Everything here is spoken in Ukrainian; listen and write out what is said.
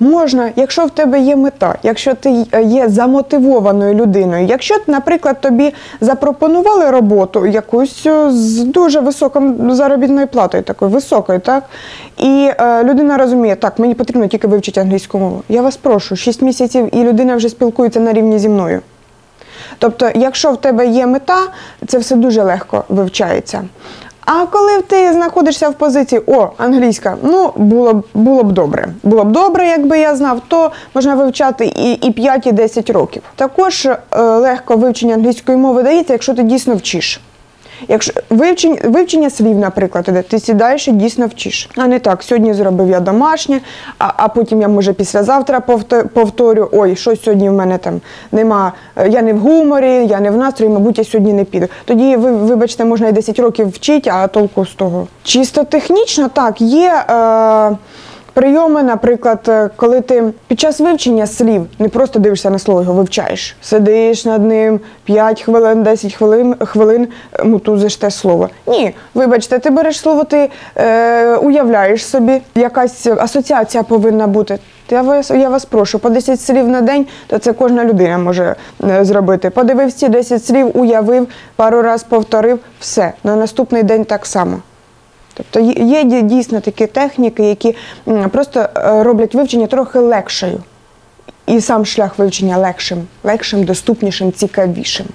Можна, якщо в тебе є мета, якщо ти е, є замотивованою людиною. Якщо, наприклад, тобі запропонували роботу якусь е, з дуже високою заробітною платою, такою високою, так? І е, людина розуміє, так, мені потрібно тільки вивчити англійську мову. Я вас прошу, 6 місяців, і людина вже спілкується на рівні зі мною. Тобто, якщо в тебе є мета, це все дуже легко вивчається. А коли ти знаходишся в позиції О, англійська, ну було б було б добре. Було б добре, якби я знав, то можна вивчати і, і 5, і 10 років. Також е, легко вивчення англійської мови дається, якщо ти дійсно вчиш. Якщо вивчення, вивчення слів, наприклад, іде, ти сідаєш і дійсно вчиш. А не так, сьогодні зробив я домашнє, а, а потім я може післязавтра повто- повторю, ой, щось сьогодні в мене там нема, е, я не в гуморі, я не в настрої, мабуть, я сьогодні не піду. Тоді, ви, вибачте, можна і 10 років вчити, а толку з того. Чисто технічно, так, є. Е, Прийоми, наприклад, е, коли ти під час вивчення слів не просто дивишся на слово, його вивчаєш. Сидиш над ним 5 хвилин, 10 хвилин, хвилин е, мутузиш те слово. Ні, вибачте, ти береш слово, ти е, уявляєш собі, якась асоціація повинна бути. Я вас, я вас прошу, по 10 слів на день, то це кожна людина може е, зробити. Подивився ці 10 слів, уявив, пару раз повторив, все. На наступний день так само. Тобто є- дійсно такі техніки, які просто е, роблять вивчення трохи легшою. І сам шлях вивчення легшим, легшим, доступнішим, цікавішим.